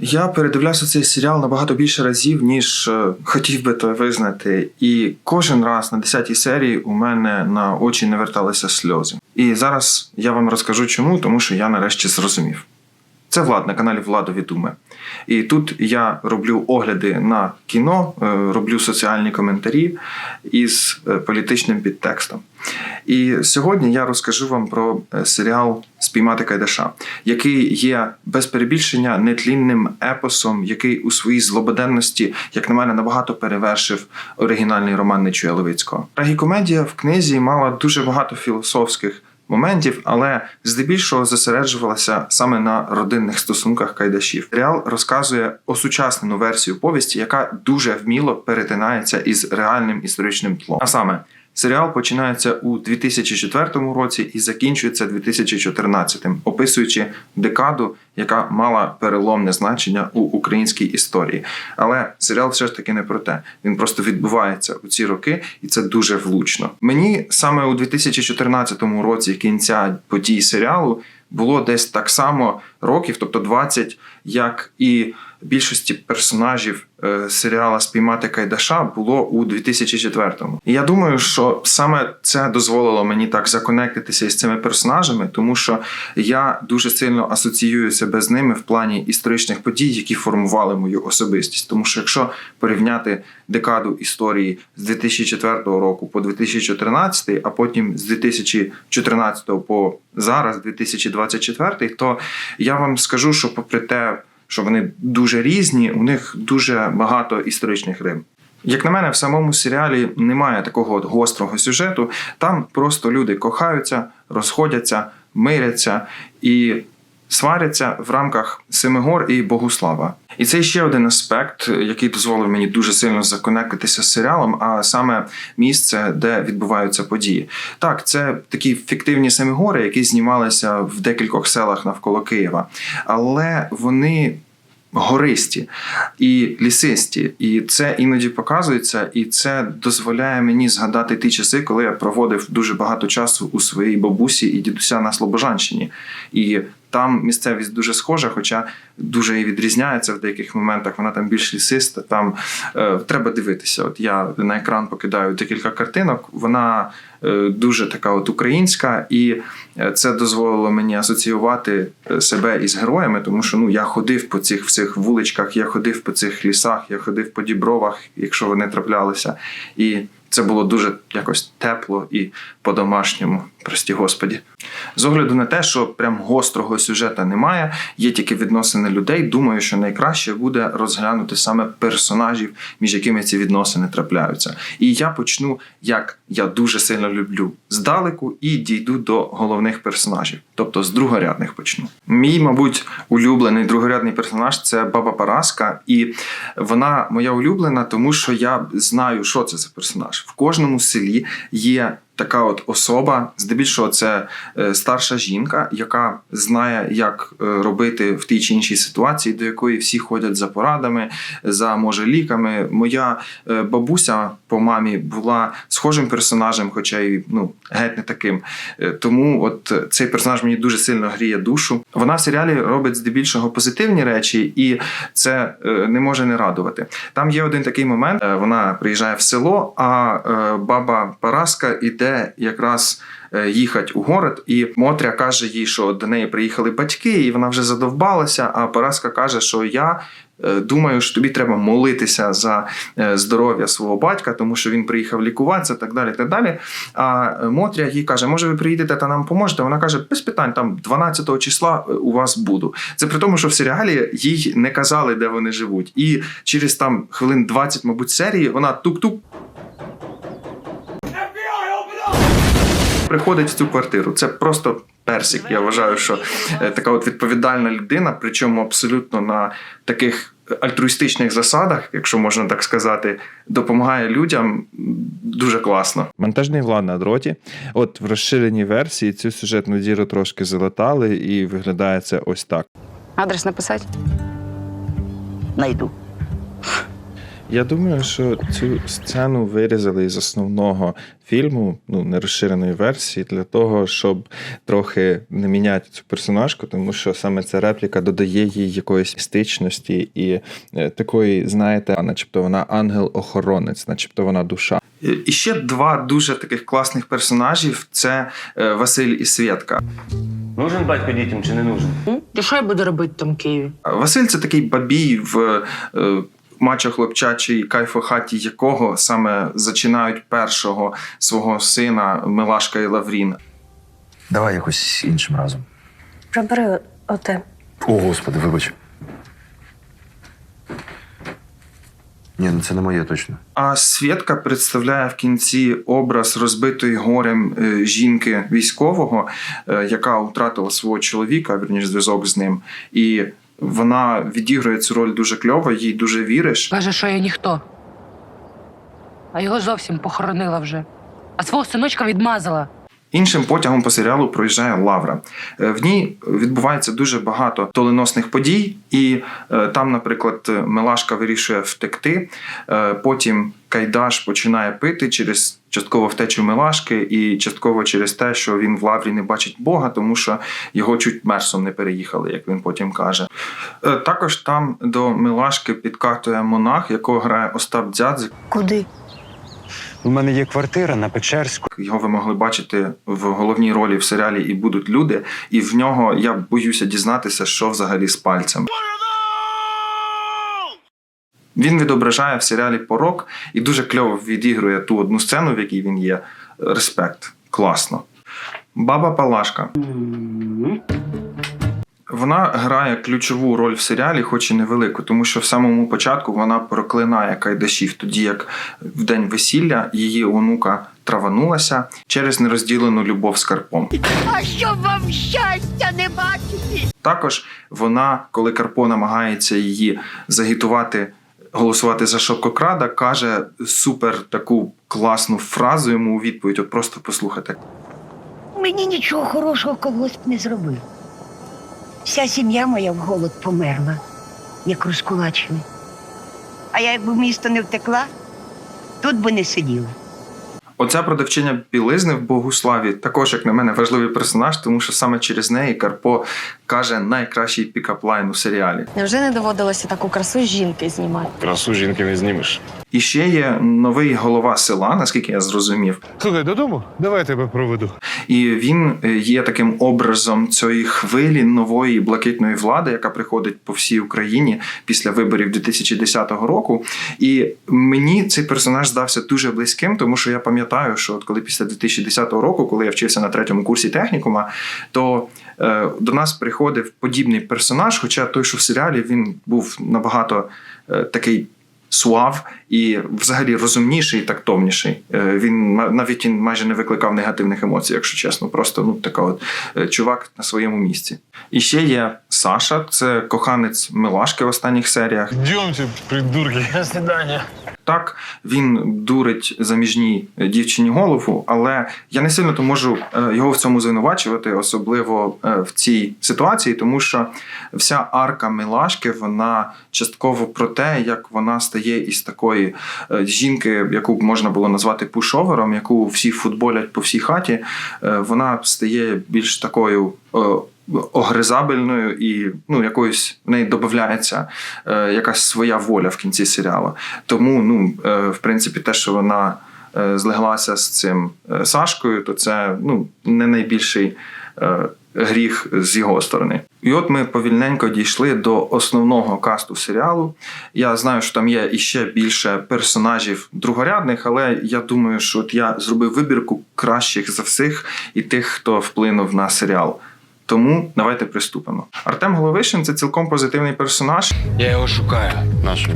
Я передивлявся цей серіал набагато більше разів, ніж е, хотів би то визнати. І кожен раз на 10-й серії у мене на очі не верталися сльози. І зараз я вам розкажу чому, тому що я нарешті зрозумів. Це Влад на каналі Владові Думи. І тут я роблю огляди на кіно, е, роблю соціальні коментарі із е, політичним підтекстом. І сьогодні я розкажу вам про е, серіал Спіймати Кайдаша, який є без перебільшення нетлінним епосом, який у своїй злободенності, як на мене, набагато перевершив оригінальний роман Нечуя Левицького. Трагікомедія в книзі мала дуже багато філософських моментів, але здебільшого зосереджувалася саме на родинних стосунках кайдашів. Серіал розказує осучаснену версію повісті, яка дуже вміло перетинається із реальним історичним тлом. А саме. Серіал починається у 2004 році і закінчується 2014, описуючи декаду, яка мала переломне значення у українській історії. Але серіал все ж таки не про те. Він просто відбувається у ці роки, і це дуже влучно. Мені саме у 2014 році кінця подій серіалу було десь так само років, тобто 20, як і більшості персонажів е, серіала Спіймати Кайдаша було у 2004-му. І я думаю, що саме це дозволило мені так законектитися із цими персонажами, тому що я дуже сильно асоціюю себе з ними в плані історичних подій, які формували мою особистість. Тому що якщо порівняти декаду історії з 2004 року по 2014, а потім з 2014 по зараз, 2024, то я вам скажу, що попри те, що вони дуже різні, у них дуже багато історичних рим. Як на мене, в самому серіалі немає такого от гострого сюжету. Там просто люди кохаються, розходяться, миряться і сваряться в рамках Семигор і Богуслава. І це ще один аспект, який дозволив мені дуже сильно законектитися з серіалом, а саме місце, де відбуваються події. Так, це такі фіктивні семигори, які знімалися в декількох селах навколо Києва, але вони. Гористі і лісисті, і це іноді показується, і це дозволяє мені згадати ті часи, коли я проводив дуже багато часу у своїй бабусі і дідуся на Слобожанщині. І там місцевість дуже схожа, хоча дуже і відрізняється в деяких моментах. Вона там більш лісиста. Там е, треба дивитися. От я на екран покидаю декілька картинок. Вона е, дуже така, от українська, і е, це дозволило мені асоціювати е, себе із героями, тому що ну я ходив по цих всіх вуличках, я ходив по цих лісах, я ходив по дібровах, якщо вони траплялися, і це було дуже якось тепло і по-домашньому, прості господі. З огляду на те, що прям гострого сюжета немає, є тільки відносини людей. Думаю, що найкраще буде розглянути саме персонажів, між якими ці відносини трапляються. І я почну, як я дуже сильно люблю, здалеку, і дійду до головних персонажів, тобто з другорядних почну. Мій, мабуть, улюблений другорядний персонаж це баба Параска, і вона моя улюблена, тому що я знаю, що це за персонаж. В кожному селі є така от особа, здебільшого, це е, старша жінка, яка знає, як е, робити в тій чи іншій ситуації, до якої всі ходять за порадами, за може ліками. Моя е, бабуся по мамі була схожим персонажем, хоча й ну геть не таким. Тому от цей персонаж мені дуже сильно гріє душу. Вона в серіалі робить здебільшого позитивні речі, і це не може не радувати. Там є один такий момент: вона приїжджає в село, а баба Параска іде якраз е, їхати у город, і Мотря каже їй, що до неї приїхали батьки, і вона вже задовбалася. А Параска каже, що я. е, Думаю, що тобі треба молитися за е, здоров'я свого батька, тому що він приїхав лікуватися, так далі. так далі. А Мотря їй каже: може, ви приїдете та нам поможете? Вона каже, без питань, там 12 числа у вас буду. Це при тому, що в серіалі їй не казали, де вони живуть. І через там хвилин 20, мабуть, серії вона тук-тук приходить в цю квартиру. Це просто персик. Я вважаю, що е, така от відповідальна людина, причому абсолютно на таких альтруїстичних засадах, якщо можна так сказати, допомагає людям дуже класно. Монтажний влад на дроті. От в розширеній версії цю сюжетну діру трошки залатали, і виглядає це ось так. Адрес написати? Найду. Я думаю, що цю сцену вирізали із основного фільму, ну не розширеної версії, для того, щоб трохи не міняти цю персонажку, тому що саме ця репліка додає їй якоїсь містичності і е, такої, знаєте, начебто вона ангел-охоронець, начебто вона душа. І ще два дуже таких класних персонажів: це е, Василь і Свєтка. Нужен батько дітям чи не нужен? І що я буду робити там в Києві? Василь це такий бабій в мачо хлопчачій кайфохаті, якого саме зачинають першого свого сина Милашка і Лаврін. Давай якось іншим разом. Прибери оте. О, господи, вибач. Ні, ну це не моє точно. А Свєтка представляє в кінці образ розбитої горем е, жінки військового, е, яка втратила свого чоловіка, вірніш зв'язок з ним. І вона відігрує цю роль дуже кльово, їй дуже віриш. Каже, що я ніхто. А його зовсім похоронила вже. А свого синочка відмазала. Іншим потягом по серіалу проїжджає Лавра. Е, В ній відбувається дуже багато доленосних подій, і е, там, наприклад, Милашка вирішує втекти. е, Потім Кайдаш починає пити через частково втечу Милашки, і частково через те, що він в Лаврі не бачить Бога, тому що його чуть мерсом не переїхали, як він потім каже. Також там до Милашки підкатує монах, якого грає Остап Дзядзик. Куди? У мене є квартира на Печерську. Його ви могли бачити в головній ролі в серіалі І будуть люди. І в нього я боюся дізнатися, що взагалі з пальцем. Він відображає в серіалі Порок і дуже кльово відігрує ту одну сцену, в якій він є. Респект. Класно. Баба Палашка. Вона грає ключову роль в серіалі, хоч і невелику, тому що в самому початку вона проклинає кайдашів, тоді як в день весілля її онука траванулася через нерозділену любов з Карпом. А щоб вам щастя не бачити. Також вона, коли Карпо намагається її загітувати, голосувати за шовкокрада, каже супер таку класну фразу йому у відповідь. От просто послухайте. Мені нічого хорошого когось не зробив. Вся сім'я моя в голод померла, як розкулачили. А я якби в місто не втекла, тут би не сиділа. Оця продавчиня білизни в Богуславі також, як на мене, важливий персонаж, тому що саме через неї Карпо каже найкращий пікаплайн у серіалі. Невже не доводилося таку красу жінки знімати? Красу жінки не знімеш. І ще є новий голова села, наскільки я зрозумів. Слухай, додому? Давай я тебе проведу. І він е, є таким образом цієї хвилі нової блакитної влади, яка приходить по всій Україні після виборів 2010 року. І мені цей персонаж здався дуже близьким, тому що я пам'ятаю, що от коли після 2010 року, коли я вчився на третьому курсі технікума, то е, до нас приходив подібний персонаж, хоча той, що в серіалі, він був набагато е, такий. Суав і взагалі розумніший і тактовніший. Е, Він навіть він майже не викликав негативних емоцій, якщо чесно. Просто ну така от е, чувак на своєму місці. І ще є Саша, це коханець Милашки в останніх серіях. Йдемте, придурки. До свидання. Так, він дурить заміжній дівчині голову, але я не сильно то можу е, його в цьому звинувачувати, особливо е, в цій ситуації, тому що вся арка Милашки вона частково про те, як вона стає із такої е, жінки, яку можна було назвати пушовером, яку всі футболять по всій хаті. Вона стає більш такою. Огризабельною і ну якоюсь в неї додається е, якась своя воля в кінці серіалу. Тому, ну, е, в принципі, те, що вона е, злеглася з цим е, Сашкою, то це ну, не найбільший е, гріх з його сторони. І от ми повільненько дійшли до основного касту серіалу. Я знаю, що там є іще більше персонажів другорядних, але я думаю, що от я зробив вибірку кращих за всіх і тих, хто вплинув на серіал. Тому давайте приступимо. Артем Головишин це цілком позитивний персонаж. Я його шукаю. Нашу.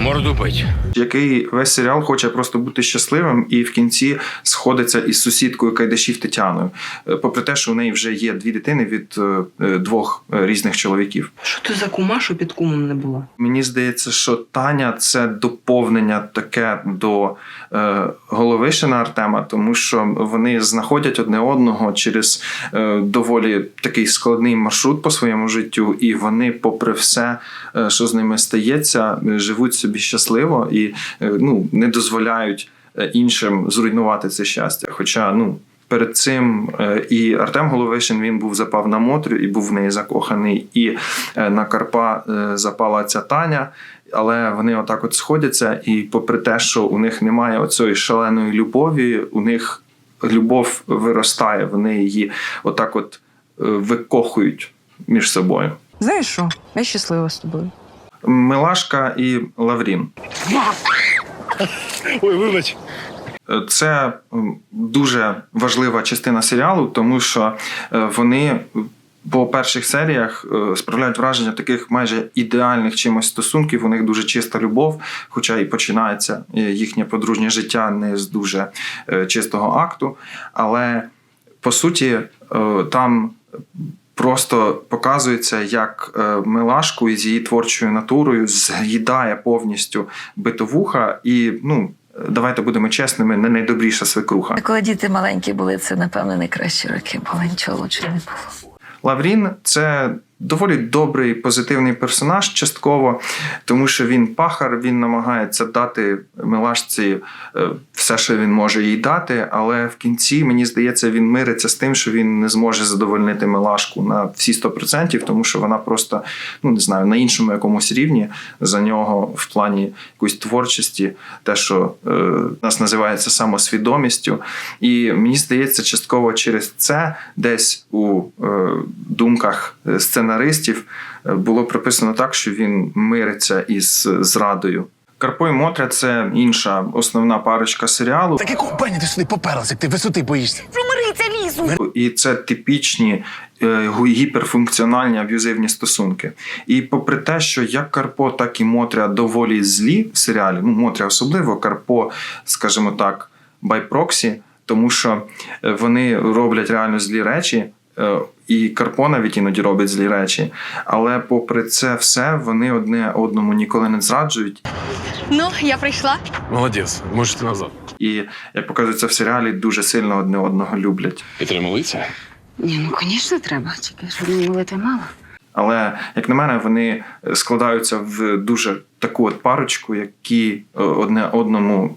Морду пить. який весь серіал хоче просто бути щасливим і в кінці сходиться із сусідкою Кайдашів Тетяною. Е, Попри те, що у неї вже є дві дитини від е, е, двох різних чоловіків. Що ти за кума, що під кумом не була? Мені здається, що Таня це доповнення таке до е, Головишина Артема, тому що вони знаходять одне одного через е, доволі такий складний маршрут по своєму життю, і вони, попри все, е, що з ними стається, живуть собі щасливо і е, ну, не дозволяють е, іншим зруйнувати це щастя. Хоча, ну. Перед цим е, і Артем Головишин він був запав на Мотрю і був в неї закоханий, і на Карпа запала ця Таня. Але вони отак от сходяться, і попри те, що у них немає оцієї шаленої любові, у них любов виростає, вони її отак от викохують між собою. Знаєш що? Я щаслива з тобою. Милашка і Лаврін. Ой, вибач. Це дуже важлива частина серіалу, тому що е, вони по перших серіях е, справляють враження таких майже ідеальних чимось стосунків. У них дуже чиста любов, хоча і починається е, їхнє подружнє життя не з дуже е, чистого акту. Але по суті, е, там просто показується, як е, Милашку із її творчою натурою з'їдає повністю битовуха і ну. Давайте будемо чесними, не найдобріша свекруха. Коли діти маленькі були, це, напевно, найкращі роки бо Нічого лучше не було. Лаврін це доволі добрий позитивний персонаж, частково, тому що він пахар, він намагається дати милашці е, все, що він може їй дати, але в кінці, мені здається, він мириться з тим, що він не зможе задовольнити милашку на всі 100%, тому що вона просто, ну не знаю, на іншому якомусь рівні за нього в плані якоїсь творчості, те, що е, нас називається самосвідомістю. І мені здається, частково через це десь у е, думках е, сценаристів е, було прописано так, що він мириться із зрадою. Карпо і Мотря це інша основна парочка серіалу. Так якого пані ти сюди поперлася, як ти висоти боїшся? І це типічні е, гіперфункціональні аб'юзивні стосунки. І попри те, що як Карпо, так і Мотря доволі злі в серіалі, ну Мотря особливо, Карпо, скажімо так, байпроксі, тому що е, вони роблять реально злі речі. е, І Карпо навіть іноді робить злі речі, але попри це все вони одне одному ніколи не зраджують. Ну, я прийшла. Молодець, можете назад. І як показується в серіалі, дуже сильно одне одного люблять. І треба молитися? Ні, ну, звісно, треба. Тільки ж мені молити мало. Але як на мене, вони складаються в дуже таку от парочку, які е, одне одному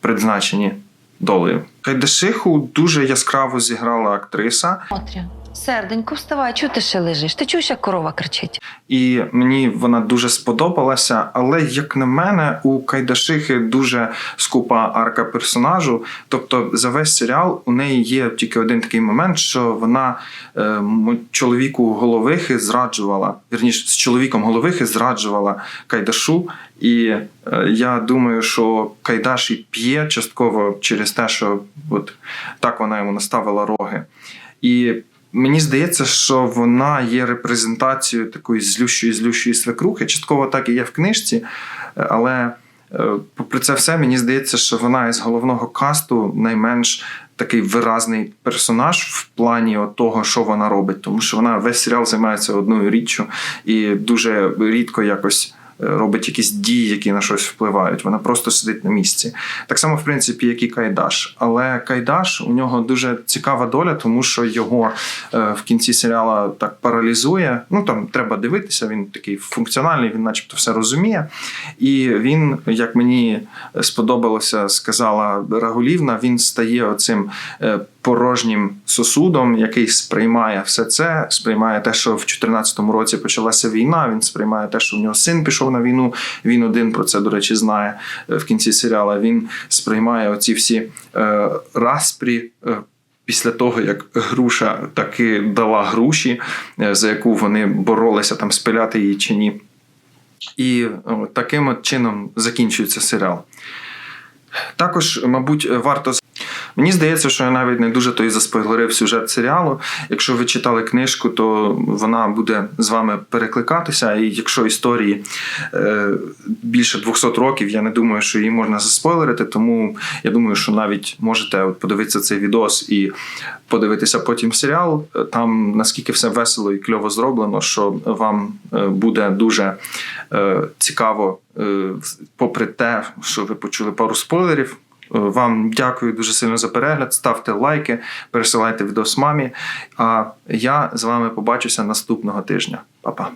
предназначені долею. Кайдашиху дуже яскраво зіграла актриса, Мотря, серденько, вставай, чого ти ще лежиш? Ти чуєш, як корова кричить? і мені вона дуже сподобалася. Але як на мене, у Кайдашихи дуже скупа арка персонажу. Тобто, за весь серіал у неї є тільки один такий момент, що вона е, чоловіку головихи зраджувала, вірніше з чоловіком головихи зраджувала Кайдашу. І е, я думаю, що Кайдаш і п'є частково через те, що от так вона йому наставила роги. І Мені здається, що вона є репрезентацією такої злющої злющої свекрухи. Частково так і є в книжці, але е, попри це все, мені здається, що вона із головного касту найменш такий виразний персонаж в плані того, що вона робить, тому що вона весь серіал займається одною річчю і дуже рідко якось. Е, Робить якісь дії, які на щось впливають. Вона просто сидить на місці. Так само, в принципі, як і Кайдаш. Але Кайдаш у нього дуже цікава доля, тому що його е, в кінці серіала так паралізує. Ну там треба дивитися. Він такий функціональний, він, начебто, все розуміє. І він, як мені сподобалося, сказала Рагулівна, він стає оцим е, порожнім сосудом, який сприймає все це, сприймає те, що в 2014 році почалася війна. Він сприймає те, що в нього син пішов на війну. Він один про це, до речі, знає е, в кінці серіала. Він сприймає оці всі е, распрі. е, Після того, як груша таки дала груші, за яку вони боролися там спиляти її чи ні. І таким от чином закінчується серіал. Також, мабуть, варто Мені здається, що я навіть не дуже то і заспойлерив сюжет серіалу. Якщо ви читали книжку, то вона буде з вами перекликатися. І якщо історії е, більше 200 років, я не думаю, що її можна заспойлерити. Тому я думаю, що навіть можете подивитися цей відос і подивитися потім серіал. Там наскільки все весело і кльово зроблено, що вам е, буде дуже е, цікаво, попри те, що ви почули пару спойлерів. Вам дякую дуже сильно за перегляд. Ставте лайки, пересилайте відос мамі. А я з вами побачуся наступного тижня. Па-па.